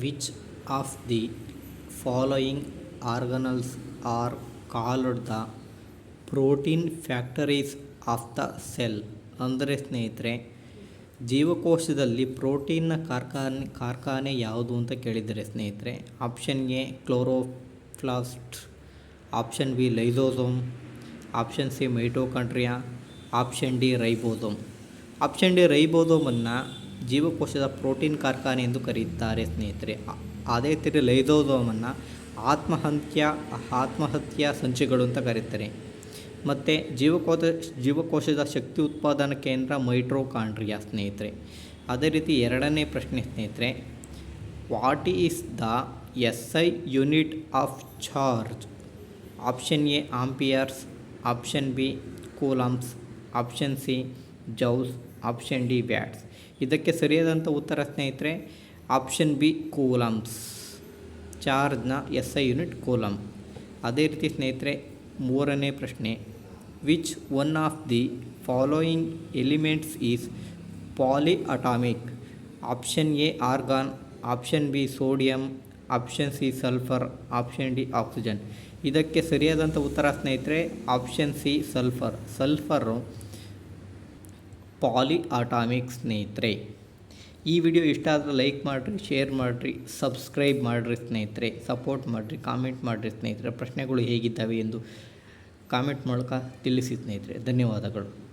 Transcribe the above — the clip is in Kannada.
Which of the following organelles are called the protein factories of the cell ಅಂದರೆ ಸ್ನೇಹಿತರೆ, ಜೀವಕೋಶದಲ್ಲಿ ಪ್ರೋಟೀನ್ನ ಕಾರ್ಖಾನೆ ಕಾರ್ಖಾನೆ ಯಾವುದು ಅಂತ ಕೇಳಿದರೆ ಸ್ನೇಹಿತರೆ option A chloroplast option B lysosome option C mitochondria option D ribosome option D ರೈಬೋಸೋಮನ್ನು ಜೀವಕೋಶದ ಪ್ರೋಟೀನ್ ಕಾರ್ಖಾನೆ ಎಂದು ಕರೆಯುತ್ತಾರೆ ಸ್ನೇಹಿತರೆ. ಅದೇ ರೀತಿ ಲೈದೋದೋಮನ್ನು ಆತ್ಮಹತ್ಯ, ಆತ್ಮಹತ್ಯಾ ಸಂಚಿಗಳು ಅಂತ ಕರೀತಾರೆ ಮತ್ತು ಜೀವಕೋಶ, ಜೀವಕೋಶದ ಶಕ್ತಿ ಉತ್ಪಾದನಾ ಕೇಂದ್ರ ಮೈಟ್ರೋಕಾಂಡ್ರಿಯಾ ಸ್ನೇಹಿತರೆ. ಅದೇ ರೀತಿ ಎರಡನೇ ಪ್ರಶ್ನೆ ಸ್ನೇಹಿತರೆ what is the S I unit of charge option A amperes option B coulombs option C ಜೌಸ್ option D watts ಇದಕ್ಕೆ ಸರಿಯಾದಂಥ ಉತ್ತರ ಸ್ನೇಹಿತರೆ ಆಪ್ಷನ್ ಬಿ ಕೂಲಮ್ಸ್ ಚಾರ್ಜ್ನ ಎಸ್ ಐ ಯೂನಿಟ್ ಕೂಲಮ್ ಅದೇ ರೀತಿ ಸ್ನೇಹಿತರೆ, ಮೂರನೇ ಪ್ರಶ್ನೆ. Which one of the following elements is polyatomic option A argon option B sodium option C sulphur option D oxygen ಇದಕ್ಕೆ ಸರಿಯಾದಂಥ ಉತ್ತರ ಸ್ನೇಹಿತರೆ option C sulphur sulphur polyatomic ಸ್ನೇಹಿತರೆ. ಈ ವಿಡಿಯೋ ಇಷ್ಟ ಆದರೆ ಲೈಕ್ ಮಾಡಿರಿ, ಶೇರ್ ಮಾಡಿರಿ, ಸಬ್ಸ್ಕ್ರೈಬ್ ಮಾಡಿರಿ ಸ್ನೇಹಿತರೆ. ಸಪೋರ್ಟ್ ಮಾಡಿರಿ, ಕಾಮೆಂಟ್ ಮಾಡಿರಿ ಸ್ನೇಹಿತರೆ. ಪ್ರಶ್ನೆಗಳು ಹೇಗಿದ್ದಾವೆ ಎಂದು ಕಾಮೆಂಟ್ ಮೂಲಕ ತಿಳಿಸಿ ಸ್ನೇಹಿತರೆ. ಧನ್ಯವಾದಗಳು.